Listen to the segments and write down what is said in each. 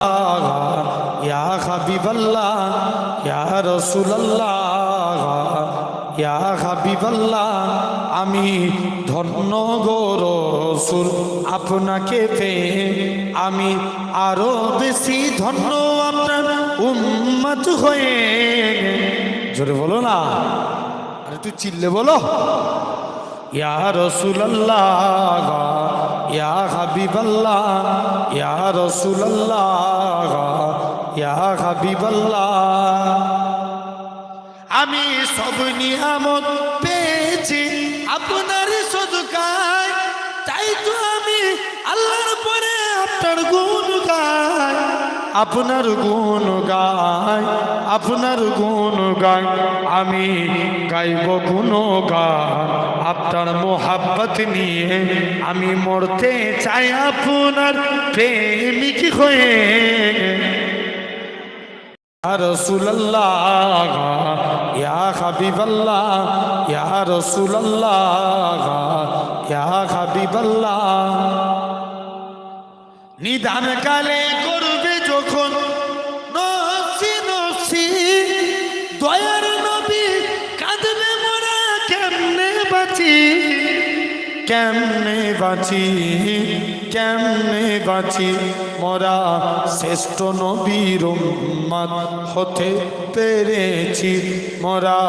ইয়া হাবিবাল্লাহ, ইয়া রসুলাল্লাহ, ইয়া হাবিবাল্লাহ, আমি ধন্য রসুল, আপনাকে পেয়ে আমি আরও বেশি ধন্য আপনার উম্মত হয়ে জোরে বলো না, আরে তুই চিল্লে বলো। ইয়া রসুলাল্লাহ, ইয়া হাবিবাল্লাহ, ইয়া রসুলাল্লাহ, ইয়া হাবিবাল্লাহ। আমি সব নিয়ামত পেয়েছি আপনার সদকায়, তাই তো আমি আল্লাহর পরে আপনার গুণ গায় আপনার গুণ গাই আপনার গাই আমি গাইব গান? আপনার মোহাব্বত নিয়ে আমি মরতে চাই আপনার প্রেমিক হয়ে। রসুলাল্লাহ, ইয়া হাবিবাল্লাহ নিদান কালে দয়ার নবী কাঁদবে মোরা কেমনে বাঁচি? কেমনে বাঁচি কেমনে বাঁচি? মরা শ্রেষ্ঠ নবীর উম্মত হতে পেরেছি। মরা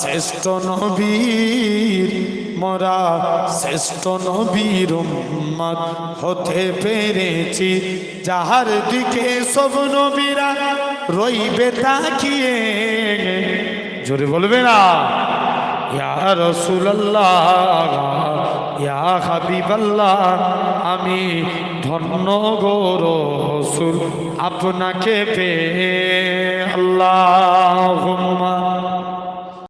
শ্রেষ্ঠ নবীর, মরা শ্রেষ্ঠ নবীর উম্মত হতে পেরেছি। যাহার দিকে সব নবীরা রইবে তাকিয়ে, জোরে বলবে না, ইয়া রসুল্লাহ ইয়া হাবিবাল্লাহ আমি ধন্য গো রসুল আপনাকে পে আল্লাহ